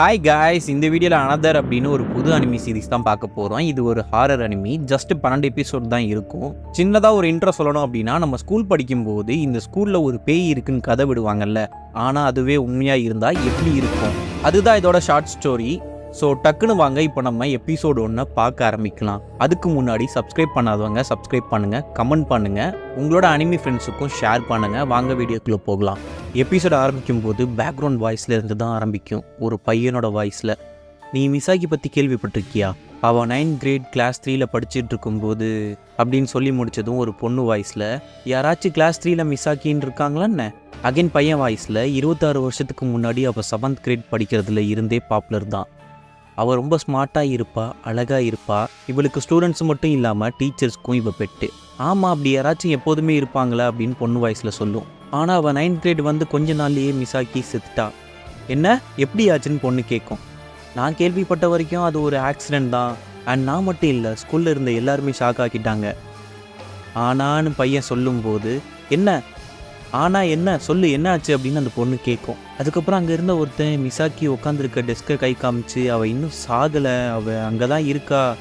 Hi guys இந்த வீடியோவில் another அப்படின்னு ஒரு புது அனிமி சீரிஸ் தான் பார்க்க போகிறோம் இது ஒரு ஹாரர் அனிமி ஜஸ்ட் பன்னெண்டு எபிசோட் தான் இருக்கும். சின்னதாக ஒரு இன்ட்ரோ சொல்லணும் அப்படின்னா நம்ம ஸ்கூல் படிக்கும்போது இந்த ஸ்கூலில் ஒரு பேய் இருக்குன்னு கதை விடுவாங்கல்ல. ஆனால் அதுவே உண்மையாக இருந்தால் எப்படி இருக்கும்? அதுதான் இதோட ஷார்ட் ஸ்டோரி ஸோ டக்குன்னு வாங்க இப்போ நம்ம எபிசோடு ஒன்றை பார்க்க ஆரம்பிக்கலாம். அதுக்கு முன்னாடி சப்ஸ்கிரைப் பண்ணாதவங்க சப்ஸ்கிரைப் பண்ணுங்கள் கமெண்ட் பண்ணுங்கள் உங்களோட அனிமி ஃப்ரெண்ட்ஸுக்கும் ஷேர் பண்ணுங்கள் வாங்க வீடியோக்குள்ளே போகலாம். எபிசோட் ஆரம்பிக்கும் போது பேக்ரவுண்ட் வாய்ஸில் இருந்து தான் ஆரம்பிக்கும். ஒரு பையனோட வாய்ஸில் நீ மிசாகி பற்றி கேள்விப்பட்டிருக்கியா? அவள் நைன்த் கிரேட் கிளாஸ் த்ரீல படிச்சுட்டு இருக்கும்போது அப்படின்னு சொல்லி முடிச்சதும் ஒரு பொண்ணு வாய்ஸில் யாராச்சும் கிளாஸ் த்ரீல மிசாக்கின்னு இருக்காங்களான்னு அகைன் பையன் வாய்ஸில் இருபத்தாறு வருஷத்துக்கு முன்னாடி அவள் செவன்த் கிரேட் படிக்கிறதுல இருந்தே பாப்புலர் தான். அவள் ரொம்ப ஸ்மார்ட்டாக இருப்பா அழகாக இருப்பா. இவளுக்கு ஸ்டூடெண்ட்ஸ் மட்டும் இல்லாமல் டீச்சர்ஸ்க்கும் இவள் பெட்டு. ஆமாம் அப்படி யாராச்சும் எப்போதுமே இருப்பாங்களா அப்படின்னு பொண்ணு வாய்ஸில் சொல்லும். ஆனால் அவள் நைன்த் கிரேட் வந்து கொஞ்ச நாள்லேயே மிஸ் ஆக்கி செத்துட்டா. என்ன? எப்படி ஆச்சுன்னு பொண்ணு கேட்கும் நான் கேள்விப்பட்ட வரைக்கும் அது ஒரு ஆக்சிடெண்ட் தான். அண்ட் நான் மட்டும் இல்லை ஸ்கூலில் இருந்த எல்லாருமே ஷாக் ஆக்கிட்டாங்க. ஆனான்னு பையன் சொல்லும்போது என்ன? ஆனால் என்ன சொல்லு என்ன ஆச்சு அப்படின்னு அந்த பொண்ணு கேட்கும் அதுக்கப்புறம் அங்கே இருந்த ஒருத்தன் மிசாக்கி உட்காந்துருக்க டெஸ்க்கை கை காமிச்சு அவள் இன்னும் சாகலை அவள் அங்கே தான் இருக்கா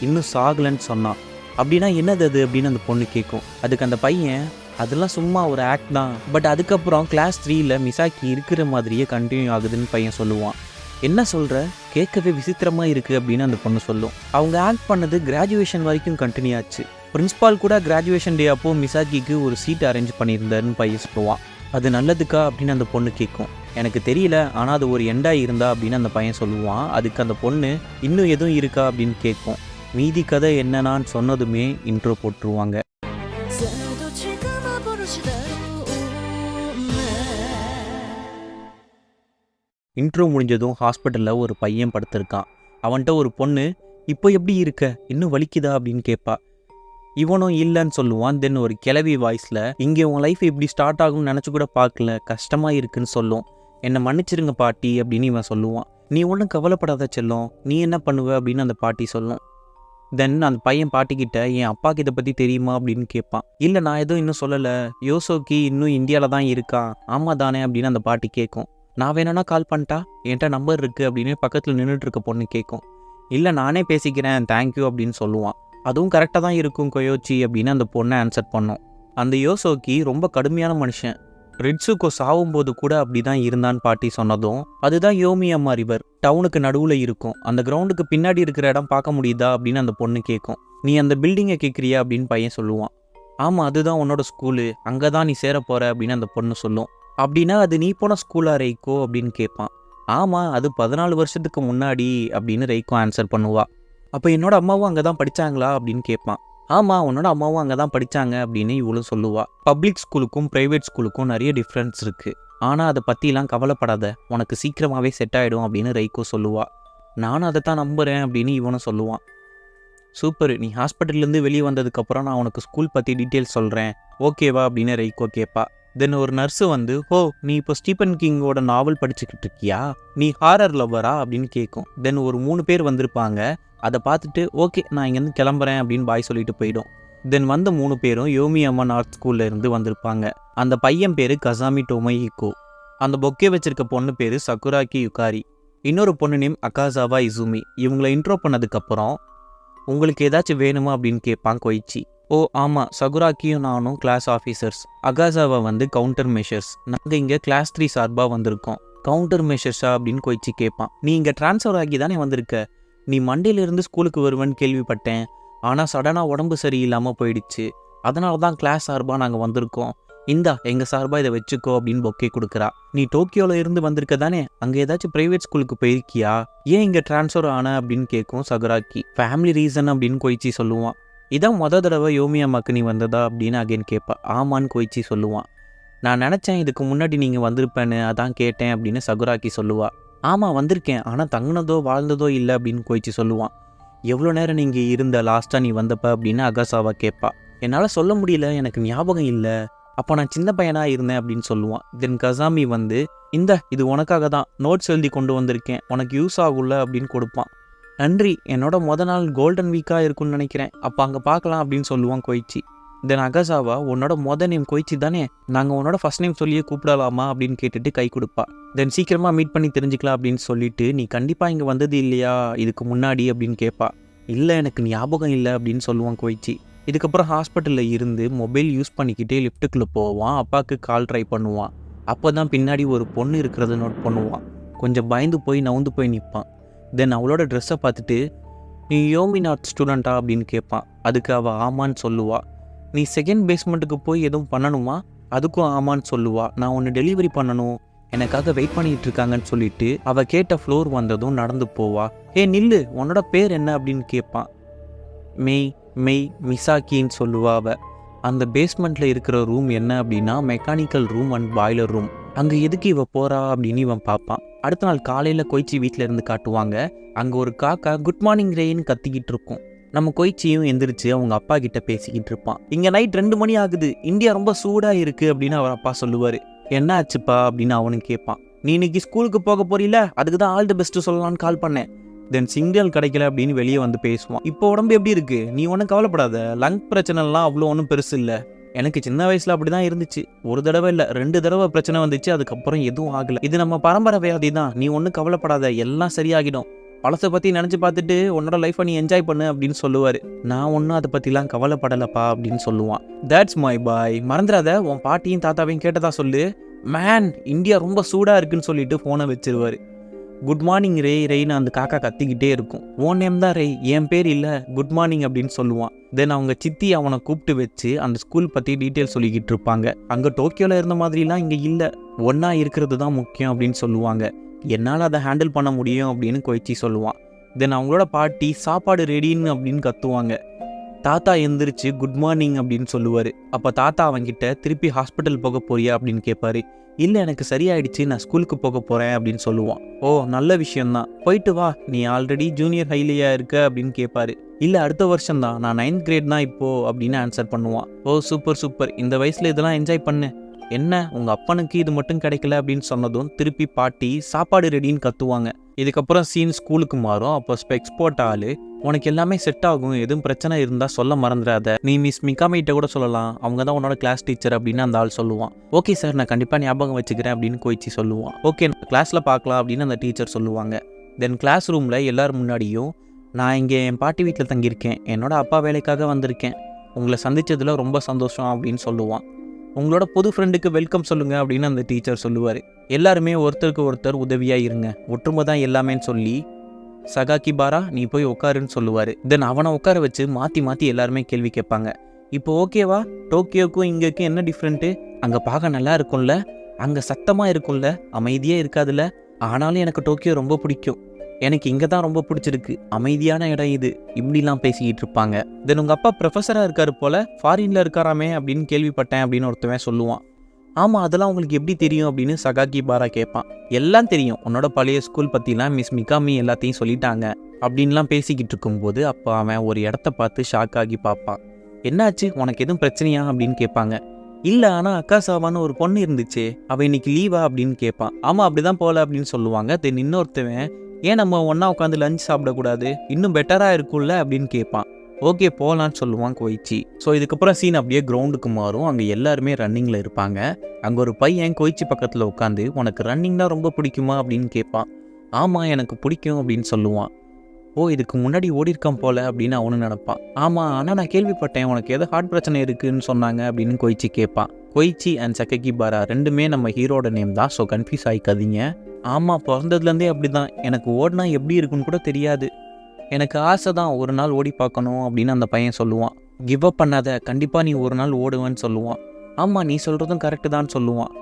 இன்னும் சாகலைன்னு சொன்னான். அப்படின்னா என்னது அது அப்படின்னு அந்த பொண்ணு கேட்கும் அதுக்கு அந்த பையன் அதெல்லாம் சும்மா ஒரு ஆக்ட் தான். பட் அதுக்கப்புறம் கிளாஸ் த்ரீயில் மிசாக்கி இருக்கிற மாதிரியே கண்டினியூ ஆகுதுன்னு பையன் சொல்லுவான். என்ன சொல்கிற கேட்கவே விசித்திரமாக இருக்குது அப்படின்னு அந்த பொண்ணு சொல்லும். அவங்க ஆக்ட் பண்ணது கிராஜுவேஷன் வரைக்கும் கண்டினியூ ஆச்சு. பிரின்ஸ்பால் கூட கிராஜுவேஷன் டே அப்போது மிசாக்கிக்கு ஒரு சீட் அரேஞ்ச் பண்ணியிருந்தாருன்னு பையஸ் சொல்லுவான் அது நல்லதுக்கா? அப்படின்னு அந்த பொண்ணு கேட்கும். எனக்கு தெரியல ஆனால் அது ஒரு எண்டாக இருந்தா அப்படின்னு அந்த பையன் சொல்லுவான். அதுக்கு அந்த பொண்ணு இன்னும் எதுவும் இருக்கா? அப்படின்னு கேட்கும். மீதி கதை என்னன்னான்னு சொன்னதுமே இன்ட்ரோ போட்டுருவாங்க. இன்ட்ரோ முடிஞ்சதும் ஹாஸ்பிட்டலில் ஒரு பையன் படுத்திருக்கான். அவன்கிட்ட ஒரு பொண்ணு இப்போ எப்படி இருக்க? இன்னும் வலிக்குதா? அப்படின்னு கேட்பா. இவனும் இல்லைன்னு சொல்லுவான். தென் ஒரு கிளவி வாய்ஸில் இங்கே உன் லைஃப் இப்படி ஸ்டார்ட் ஆகும்னு நினச்சி கூட பார்க்கல. கஷ்டமாக இருக்குன்னு சொல்லும். என்னை மன்னிச்சிருங்க பாட்டி அப்படின்னு இவன் சொல்லுவான். நீ ஒன்றும் கவலைப்படாத செல்லும். நீ என்ன பண்ணுவ? அப்படின்னு அந்த பாட்டி சொல்லும். தென் அந்த பையன் பாட்டிக்கிட்ட என் அப்பாக்கு இதை பற்றி தெரியுமா? அப்படின்னு கேட்பான். இல்லை நான் எதுவும் இன்னும் சொல்லலை. யோசோக்கி இன்னும் இந்தியாவில் தான் இருக்கான் ஆமாம் தானே அப்படின்னு அந்த பாட்டி கேட்கும். நான் வேணும்னா கால் பண்ணிட்டா? என்கிட்ட நம்பர் இருக்குது அப்படின்னு பக்கத்தில் நின்றுட்டு இருக்க பொண்ணு கேட்கும். இல்லை நானே பேசிக்கிறேன். தேங்க்யூ அப்படின்னு சொல்லுவான். அதுவும் கரெக்டாக தான் இருக்கும் கொயோச்சி அப்படின்னு அந்த பொண்ணை ஆன்சர் பண்ணோம். அந்த யோசோக்கி ரொம்ப கடுமையான மனுஷன். ரிட்ஸுக்கோ சாவும்போது கூட அப்படி தான் இருந்தான்னு பாட்டி சொன்னதும் அதுதான் யோமியம்மா ரிவர் டவுனுக்கு நடுவில் இருக்கும். அந்த கிரவுண்டுக்கு பின்னாடி இருக்கிற இடம் பார்க்க முடியுதா அப்படின்னு அந்த பொண்ணு கேட்கும் நீ அந்த பில்டிங்கை கேட்குறியா அப்படின்னு பையன் சொல்லுவான். ஆமாம் அதுதான் உன்னோட ஸ்கூலு அங்கே தான் நீ சேர போகிற அப்படின்னு அந்த பொண்ணு சொல்லும். அப்படின்னா அது நீ போன ஸ்கூலா ரைக்கோ அப்படின்னு கேட்பான் ஆமாம் அது பதினாலு வருஷத்துக்கு முன்னாடி அப்படின்னு ரைக்கோ ஆன்சர் பண்ணுவா. அப்போ என்னோட அம்மாவும் அங்கே தான் படித்தாங்களா அப்படின்னு கேட்பான். ஆமாம் உன்னோட அம்மாவும் அங்கே தான் படித்தாங்க அப்படின்னு இவளும் சொல்லுவா. பப்ளிக் ஸ்கூலுக்கும் ப்ரைவேட் ஸ்கூலுக்கும் நிறைய டிஃப்ரென்ஸ் இருக்குது ஆனால் அதை பற்றிலாம் கவலைப்படாத. உனக்கு சீக்கிரமாகவே செட் ஆகிடும் அப்படின்னு ரைக்கோ சொல்லுவா. நானும் அதை தான் நம்புகிறேன் அப்படின்னு இவனும் சொல்லுவான். சூப்பர் நீ ஹாஸ்பிட்டல்லேருந்து வெளியே வந்ததுக்கப்புறம் நான் உனக்கு ஸ்கூல் பற்றி டீட்டெயில்ஸ் சொல்கிறேன் ஓகேவா அப்படின்னு ரைக்கோ கேட்பா. தென் ஒரு நர்ஸு வந்து ஹோ நீ இப்போ ஸ்டீபன் கிங்கோட நாவல் படிச்சுக்கிட்டு இருக்கியா நீ ஹாரர் லவ்வரா அப்படின்னு கேட்கும் தென் ஒரு மூணு பேர் வந்திருப்பாங்க. அதை பார்த்துட்டு ஓகே நான் இங்கேருந்து கிளம்புறேன் அப்படின்னு பாய் சொல்லிட்டு போயிடும். தென் வந்த மூணு பேரும் யோமி அம்மன் ஆர்ட் ஸ்கூல்ல இருந்து வந்திருப்பாங்க. அந்த பையன் பேர் கசாமி டொமைஹிகோ அந்த பொக்கே வச்சிருக்க பொண்ணு பேர் சக்குராக்கி யுகாரி இன்னொரு பொண்ணு நேம் அகாசாவா இசுமி இவங்களை இன்ட்ரோ பண்ணதுக்கப்புறம் உங்களுக்கு ஏதாச்சும் வேணுமா? அப்படின்னு கேட்பான் கொயிச்சி ஓ ஆமாம் சகுராக்கியும் நானும் கிளாஸ் ஆஃபீஸர்ஸ் அகாசாவை வந்து கவுண்டர் மெஷர்ஸ் நாங்கள் இங்கே கிளாஸ் த்ரீ சார்பாக வந்திருக்கோம். கவுண்டர் மெஷர்ஸா அப்படின்னு கொயிச்சி கேட்பான் நீ இங்கே ட்ரான்ஸ்ஃபர் ஆகி தானே வந்திருக்க? நீ மண்டேலேருந்து ஸ்கூலுக்கு வருவேன்னு கேள்விப்பட்டேன். ஆனால் சடனாக உடம்பு சரியில்லாமல் போயிடுச்சு. அதனால தான் கிளாஸ் சார்பாக நாங்கள் வந்திருக்கோம். இந்தா எங்கள் சார்பாக இதை வச்சுக்கோ அப்படின்னு பொக்கே கொடுக்குறா. நீ டோக்கியோவில் இருந்து வந்திருக்க தானே? அங்கே ஏதாச்சும் ப்ரைவேட் ஸ்கூலுக்கு போயிருக்கியா? ஏன் இங்கே ட்ரான்ஸ்ஃபர் ஆன அப்படின்னு கேட்கும் சகுராக்கி. ஃபேமிலி ரீசன் அப்படின்னு கொயிச்சி சொல்லுவான். இதான் மொத தடவை யோமி அம்மாக்கு நீ வந்ததா அப்படின்னு அகைன் கேட்பா ஆமான்னு கோயிச்சி சொல்லுவான் நான் நினச்சேன் இதுக்கு முன்னாடி நீங்கள் வந்திருப்பேன்னு அதான் கேட்டேன் அப்படின்னு சகுராக்கி சொல்லுவா. ஆமாம் வந்திருக்கேன். ஆனால் தங்கினதோ வாழ்ந்ததோ இல்லை அப்படின்னு கொயிச்சி சொல்லுவான் எவ்வளோ நேரம் நீங்கள் இருந்த லாஸ்ட்டாக நீ வந்தப்ப அப்படின்னு அகாசாவா கேட்பா என்னால் சொல்ல முடியல எனக்கு ஞாபகம் இல்லை. அப்போ நான் சின்ன பையனாக இருந்தேன் அப்படின்னு சொல்லுவான் தென் கசாமி வந்து இந்த இது உனக்காக தான் நோட்ஸ் எழுதி கொண்டு வந்திருக்கேன். உனக்கு யூஸ் ஆகும்ல அப்படின்னு கொடுப்பான் நன்றி என்னோட முத நாள் கோல்டன் வீக்காக இருக்கும்னு நினைக்கிறேன். அப்போ அங்கே பார்க்கலாம் அப்படின்னு சொல்லுவான் கோயிச்சி. தென் அகசாவா உன்னோட மொதல் நேம் கொய்ச்சி தானே? நாங்கள் உன்னோட ஃபர்ஸ்ட் நேம் சொல்லியே கூப்பிடலாமா? அப்படின்னு கேட்டுட்டு கை கொடுப்பா. தென் சீக்கிரமாக மீட் பண்ணி தெரிஞ்சுக்கலாம் அப்படின்னு சொல்லிட்டு நீ கண்டிப்பாக இங்கே வந்தது இல்லையா? இதுக்கு முன்னாடி? அப்படின்னு கேட்பா இல்லை எனக்கு ஞாபகம் இல்லை அப்படின்னு சொல்லுவான் கோயிச்சி. இதுக்கப்புறம் ஹாஸ்பிட்டலில் இருந்து மொபைல் யூஸ் பண்ணிக்கிட்டே லிஃப்ட்டுக்குள்ளே போவான். அப்பாவுக்கு கால் ட்ரை பண்ணுவான். அப்போ தான் பின்னாடி ஒரு பொண்ணு இருக்கிறத நோட் பண்ணுவான். கொஞ்சம் பயந்து போய் நவுந்து போய் நிற்பான் தென் அவளோட ட்ரெஸ்ஸை பார்த்துட்டு நீ யோமி நாட் ஸ்டூடெண்ட்டா அப்படின்னு கேட்பான். அதுக்கு அவள் ஆமான்னு சொல்லுவா. நீ செகண்ட் பேஸ்மெண்ட்டுக்கு போய் எதுவும் பண்ணணுமா? அதுக்கும் ஆமான்னு சொல்லுவா. நான் ஒன்று டெலிவரி பண்ணணும். எனக்காக வெயிட் பண்ணிட்டு இருக்காங்கன்னு சொல்லிட்டு அவ கேட்ட ஃப்ளோர் வந்ததும் நடந்து போவா. ஏ நில்லு. உன்னோட பேர் என்ன? அப்படின்னு கேட்பான். மெய் மெய் மிசாக்கின்னு சொல்லுவா அவ. அந்த பேஸ்மெண்ட்டில் இருக்கிற ரூம் என்ன அப்படின்னா mechanical room and boiler room அங்கே எதுக்கு இவ போறா அப்படின்னு இவன் பார்ப்பான். அடுத்த நாள் காலையில் கொய்ச்சி வீட்டில் இருந்து காட்டுவாங்க. அங்கே ஒரு காக்கா குட் மார்னிங் ரேன்னு கத்திக்கிட்டு இருக்கும். நம்ம கொய்ச்சியும் எந்திரிச்சு அவங்க அப்பா கிட்ட பேசிக்கிட்டு இருப்பான். இங்கே நைட் ரெண்டு மணி ஆகுது. இந்தியா ரொம்ப சூடாக இருக்கு அப்படின்னு அவர் அப்பா சொல்லுவார். என்ன ஆச்சுப்பா அப்படின்னு அவனும் கேட்பான். நீ இன்னைக்கு ஸ்கூலுக்கு போக போறீல அதுக்கு தான் ஆல் தி பெஸ்ட் சொல்லலான்னு கால் பண்ணேன். தென் சிக்னல் கிடைக்கல அப்படின்னு வெளியே வந்து பேசுவான். இப்போ உடம்பு எப்படி இருக்கு? நீ ஒன்றும் கவலைப்படாத. லங் பிரச்சனைலாம் அவ்வளோ ஒன்றும் பெருசு இல்லை. எனக்கு சின்ன வயசுல அப்படி தான் இருந்துச்சு. ஒரு தடவை இல்லை ரெண்டு தடவை பிரச்சனை வந்துச்சு அதுக்கப்புறம் எதுவும் ஆகல. இது நம்ம பரம்பரை வியாதி தான். நீ ஒன்றும் கவலைப்படாத எல்லாம் சரியாகிடும். பழசை பற்றி நினச்சி பார்த்துட்டு உன்னோட லைஃப்பை நீ என்ஜாய் பண்ணு அப்படின்னு சொல்லுவார். நான் ஒன்றும் அதை பற்றிலாம் கவலைப்படலப்பா அப்படின்னு சொல்லுவான். தேட்ஸ் மை பாய் மறந்துடாத உன் பாட்டியும் தாத்தாவையும் கேட்டதா சொல்லு. மேன் இந்தியா ரொம்ப சூடாக இருக்குன்னு சொல்லிட்டு ஃபோனை வச்சிருவாரு. குட் மார்னிங் ரே ரெய்னு அந்த காக்கா கத்திக்கிட்டே இருக்கும். ஓன் நேம் தான் ரே என் பேர் இல்லை. குட் மார்னிங் அப்படின்னு சொல்லுவான். தென் அவங்க சித்தி அவனை கூப்பிட்டு வச்சு அந்த ஸ்கூல் பற்றி டீட்டெயில் சொல்லிக்கிட்டு இருப்பாங்க. அங்கே டோக்கியோவில் இருந்த மாதிரிலாம் இங்கே இல்லை. ஒன்றா இருக்கிறது தான் முக்கியம் அப்படின்னு சொல்லுவாங்க. என்னால் அதை ஹேண்டில் பண்ண முடியும்? அப்படின்னு கொய்ச்சி சொல்லுவான். தென் அவங்களோட பாட்டி சாப்பாடு ரெடின்னு அப்படின்னு கத்துவாங்க. தாத்தா எந்திரிச்சு குட் மார்னிங் அப்படின்னு சொல்லுவார். அப்போ தாத்தா அவன்கிட்ட திருப்பி ஹாஸ்பிட்டல் போக போறியா? அப்படின்னு கேட்பாரு இல்லை எனக்கு சரியாயிடுச்சு நான் ஸ்கூலுக்கு போக போகிறேன் அப்படின்னு சொல்லுவான். ஓ நல்ல விஷயம்தான். போயிட்டு வா. நீ ஆல்ரெடி ஜூனியர் ஹைலியா இருக்க? அப்படின்னு கேட்பாரு இல்லை அடுத்த வருஷம் தான் நான் நைன்த் கிரேட் தான் இப்போ அப்படின்னு ஆன்சர் பண்ணுவான். ஓ சூப்பர் சூப்பர் இந்த வயசில் இதெல்லாம் என்ஜாய் பண்ணு. என்ன? உங்கள் அப்பனுக்கு இது மட்டும் கிடைக்கல? அப்படின்னு சொன்னதும் திருப்பி பாட்டி சாப்பாடு ரெடின்னு கத்துவாங்க. இதுக்கப்புறம் சீன் ஸ்கூலுக்கு மாறும். அப்போ ஸ்பெக்ஸ் போட்ட உனக்கு எல்லாமே செட் ஆகும். எதுவும் பிரச்சனை இருந்தால் சொல்ல மறந்துடாத. நீ மிஸ் மிகாமிட்ட கூட சொல்லலாம். அவங்க தான் உன்னோட கிளாஸ் டீச்சர் அப்படின்னு அந்த ஆள் சொல்லுவான். ஓகே சார் நான் கண்டிப்பாக ஞாபகம் வச்சுக்கிறேன் அப்படின்னு கோயிச்சி சொல்லுவான். ஓகே கிளாஸில் பார்க்கலாம் அப்படின்னு அந்த டீச்சர் சொல்லுவாங்க. தென் கிளாஸ் ரூமில் எல்லார் முன்னாடியும் நான் இங்கே என் பாட்டி வீட்டில் தங்கியிருக்கேன். என்னோட அப்பா வேலைக்காக வந்திருக்கேன். உங்களை சந்தித்ததில் ரொம்ப சந்தோஷம் அப்படின்னு சொல்லுவான். உங்களோட புது ஃப்ரெண்டுக்கு வெல்கம் சொல்லுங்கள் அப்படின்னு அந்த டீச்சர் சொல்லுவார். எல்லாருமே ஒருத்தருக்கு ஒருத்தர் உதவியாக இருங்க. ஒற்றுமை தான் எல்லாமேன்னு சொல்லி சகாக்கி பாரா நீ போய் உட்காருன்னு சொல்லுவார். தென் அவனை உட்கார வச்சு மாற்றி மாற்றி எல்லாருமே கேள்வி கேட்பாங்க. இப்போ ஓகேவா டோக்கியோக்கும் இங்கேக்கும் என்ன டிஃப்ரெண்ட்டு அங்கே பார்க்க நல்லா இருக்கும்ல? அங்கே சத்தமாக இருக்கும்ல? அமைதியாக இருக்காதுல்ல ஆனாலும் எனக்கு டோக்கியோ ரொம்ப பிடிக்கும். எனக்கு இங்கே தான் ரொம்ப பிடிச்சிருக்கு. அமைதியான இடம் இது. இப்படிலாம் பேசிக்கிட்டு இருப்பாங்க. தென் உங்கள் அப்பா ப்ரொஃபஸராக இருக்காரு போல? ஃபாரினில் இருக்காராமே அப்படின்னு கேள்விப்பட்டேன் அப்படின்னு ஒருத்தவன் சொல்லுவான். ஆமாம் அதெல்லாம் உங்களுக்கு எப்படி தெரியும் அப்படின்னு சகாக்கி பாரா கேட்பான். எல்லாம் தெரியும். உன்னோட பழைய ஸ்கூல் பற்றிலாம் மிஸ் மிகாமி எல்லாத்தையும் சொல்லிட்டாங்க அப்படின்லாம் பேசிக்கிட்டு இருக்கும்போது அப்போ அவன் ஒரு இடத்த பார்த்து ஷாக் ஆகி பார்ப்பான். என்னாச்சு? உனக்கு எதுவும் பிரச்சனையா? அப்படின்னு கேட்பாங்க. இல்லை ஆனால் அக்கா சாவான்னு ஒரு பொண்ணு இருந்துச்சு அவள் இன்னைக்கு லீவா அப்படின்னு கேட்பான். ஆமாம் அப்படிதான் போகல அப்படின்னு சொல்லுவாங்க. தென் இன்னொருத்தவன் ஏன் நம்ம ஒன்றா உட்காந்து லஞ்ச் சாப்பிடக்கூடாது? இன்னும் பெட்டராக இருக்கும்ல? அப்படின்னு கேட்பான். ஓகே போகலான்னு சொல்லுவான் கொய்ச்சி. ஸோ இதுக்கப்புறம் சீன் அப்படியே கிரவுண்டுக்கு மாறும். அங்கே எல்லாருமே ரன்னிங்கில் இருப்பாங்க. அங்கே ஒரு பையன் கோயிச்சி பக்கத்தில் உட்காந்து உனக்கு ரன்னிங்னா ரொம்ப பிடிக்குமா? அப்படின்னு கேட்பான். ஆமாம் எனக்கு பிடிக்கும் அப்படின்னு சொல்லுவான். ஓ இதுக்கு முன்னாடி ஓடிருக்கான் போல அப்படின்னு அவனு நினப்பான். ஆமாம் ஆனால் நான் கேள்விப்பட்டேன் உனக்கு ஏதோ ஹார்ட் பிரச்சனை இருக்குன்னு சொன்னாங்க அப்படின்னு கொய்ச்சி கேட்பான். கொய்ச்சி அண்ட் சக்ககி பாரா ரெண்டுமே நம்ம ஹீரோட நேம் தான். ஸோ கன்ஃபியூஸ் ஆகிக்காதீங்க ஆமாம் பிறந்ததுலேருந்தே அப்படி தான் எனக்கு ஓடினா எப்படி இருக்குன்னு கூட தெரியாது. எனக்கு ஆசை தான் ஒரு நாள் ஓடி பார்க்கணும் அப்படின்னு அந்த பையன் சொல்லுவான். கிவ் அப் பண்ணாத கண்டிப்பாக நீ ஒரு நாள் ஓடுவேன்னு சொல்லுவான். ஆமாம் நீ சொல்கிறதும் கரெக்டு தான் சொல்லுவான்.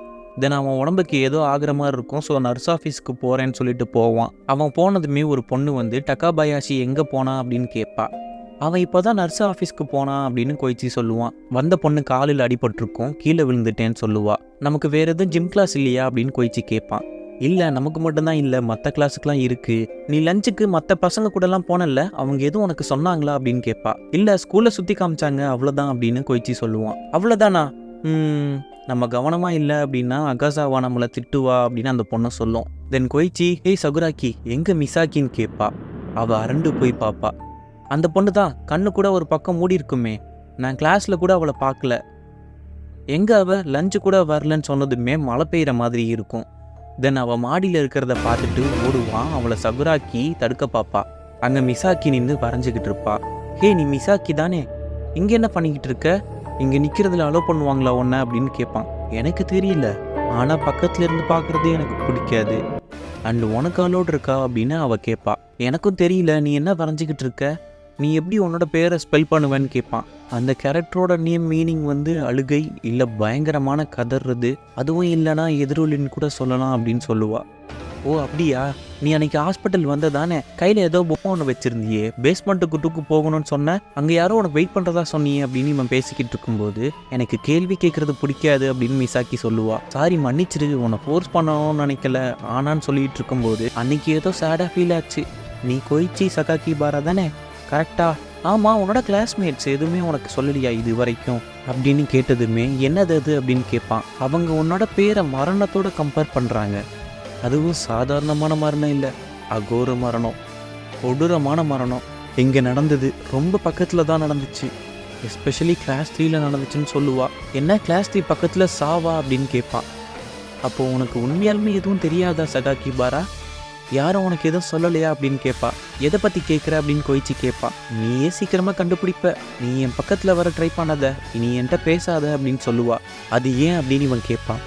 தென் அவன் உடம்புக்கு ஏதோ ஆகிற மாதிரி இருக்கும் ஸோ நர்ஸ் ஆஃபீஸ்க்கு போகிறேன்னு சொல்லிட்டு போவான். அவன் போனதுமே ஒரு பொண்ணு வந்து டக்காபாயாஷி எங்கே போனா? அப்படின்னு கேட்பா அவன் இப்போ தான் நர்ஸ் ஆஃபீஸ்க்கு போனான் அப்படின்னு கொய்ச்சி சொல்லுவான். வந்த பொண்ணு காலில் அடிபட்டிருக்கும் கீழே விழுந்துட்டேன்னு சொல்லுவா. நமக்கு வேறு எதுவும் ஜிம் கிளாஸ் இல்லையா? அப்படின்னு கொய்ச்சி கேட்பான் இல்லை நமக்கு மட்டும்தான் இல்லை மற்ற கிளாஸுக்குலாம் இருக்குது நீ லஞ்சுக்கு மற்ற பசங்க கூடலாம் போனல அவங்க எதுவும் உனக்கு சொன்னாங்களா அப்படின்னு கேட்பா இல்லை ஸ்கூலில் சுற்றி காமிச்சாங்க அவ்வளோதான் அப்படின்னு கொய்ச்சி சொல்லுவான். அவ்வளோதானா ம் நம்ம கவனமாக இல்லை அப்படின்னா அகாசாவா நம்மளை திட்டுவா அப்படின்னு அந்த பொண்ணை சொல்லும். தென் கொய்ச்சி ஏய் சகுராக்கி எங்கே மிசாக்கின்னு கேட்பா அவள் அரண்டு போய் பாப்பா. அந்த பொண்ணு தான் கண்ணு கூட ஒரு பக்கம் மூடி இருக்குமே. நான் கிளாஸில் கூட அவளை பார்க்கல எங்கே அவள் லஞ்சு கூட வரலன்னு சொன்னதுமே மழை பெய்கிற மாதிரி இருக்கும். தென் அவள் மாடியில் இருக்கிறத பார்த்துட்டு ஓடுவான். அவளை சகுராக்கி தடுக்க பார்ப்பா. அங்கே மிசாக்கி நின்று வரைஞ்சிக்கிட்டு இருப்பா. ஹே நீ மிசாக்கி தானே? இங்கே என்ன பண்ணிக்கிட்டு இருக்க? இங்கே நிற்கிறதுல அலோவ் பண்ணுவாங்களா உன்ன? அப்படின்னு கேட்பான் எனக்கு தெரியல. ஆனால் பக்கத்துல இருந்து பார்க்குறது எனக்கு பிடிக்காது. அண்ட் உனக்கு அலோட் இருக்கா? அப்படின்னு அவள் கேட்பா எனக்கும் தெரியல. நீ என்ன வரைஞ்சிக்கிட்டு இருக்க? நீ எப்படி உன்னோட பேரை ஸ்பெல் பண்ணுவேன்னு கேட்பான் அந்த கேரக்டரோட நேம் மீனிங் வந்து அழுகை இல்லை பயங்கரமான கதறது அதுவும் இல்லைனா எதிரொலின்னு கூட சொல்லலாம் அப்படின்னு சொல்லுவா. ஓ அப்படியா? நீ அன்னைக்கு ஹாஸ்பிட்டல் வந்ததானே? கையில் ஏதோ பொம்மை ஒன்று வச்சிருந்தியே. பேஸ்மெண்ட்டுக்கு டூக்கு போகணும்னு சொன்ன அங்கே யாரோ உனக்கு வெயிட் பண்ணுறதா சொன்னியே அப்படின்னு இவன் பேசிக்கிட்டு இருக்கும்போது எனக்கு கேள்வி கேட்குறது பிடிக்காது அப்படின்னு மிசாக்கி சொல்லுவா. சாரி மன்னிச்சிரு உன்னை ஃபோர்ஸ் பண்ணணும்னு நினைக்கல. ஆனான்னு சொல்லிட்டு இருக்கும்போது அன்னைக்கு ஏதோ சேடாக ஃபீல் ஆச்சு. நீ கொய்ச்சி சகாக்கி பாரா தானே? கரெக்டா ஆமாம் உன்னோட கிளாஸ்மேட்ஸ் எதுவுமே உனக்கு சொல்லலையா இது வரைக்கும் அப்படின்னு கேட்டதுமே என்னது அது? அப்படின்னு கேட்பான். அவங்க உன்னோட பேரை மரணத்தோட கம்பேர் பண்ணுறாங்க அதுவும் சாதாரணமான மரணம் இல்லை அகோர மரணம் கொடூரமான மரணம். இங்கே நடந்தது ரொம்ப பக்கத்தில் தான் நடந்துச்சு. எஸ்பெஷலி கிளாஸ் த்ரீல நடந்துச்சுன்னு சொல்லுவா. என்ன கிளாஸ் த்ரீ பக்கத்தில் சாவா? அப்படின்னு கேட்பான். அப்போது உனக்கு உண்மையாலுமே எதுவும் தெரியாதா சகாக்கி பாரா? யாரும் உனக்கு எதுவும் சொல்லலையா? அப்படின்னு கேட்பா. எதை பற்றி கேட்குற அப்படின்னு கோயிச்சு கேட்பா நீயே சீக்கிரமாக கண்டுபிடிப்ப. நீ என் பக்கத்தில் வர ட்ரை பண்ணாத. நீ என்கிட்ட பேசாத அப்படின்னு சொல்லுவா. அது ஏன் அப்படின்னு இவன் கேட்பான்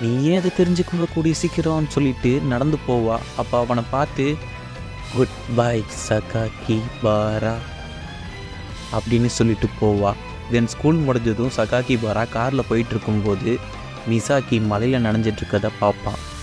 நீ ஏன் அதை தெரிஞ்சுக்கொள்ளக்கூடிய சீக்கிரம்னு சொல்லிட்டு நடந்து போவா. அப்போ அவனை பார்த்து குட் பை சகாக்கி பாரா அப்படின்னு சொல்லிட்டு போவா. தென் ஸ்கூல் முடிஞ்சதும் சகாக்கி பாரா காரில் போயிட்டு இருக்கும்போது மிசாக்கி மலையில் நனைஞ்சிட்ருக்கதை பார்ப்பான்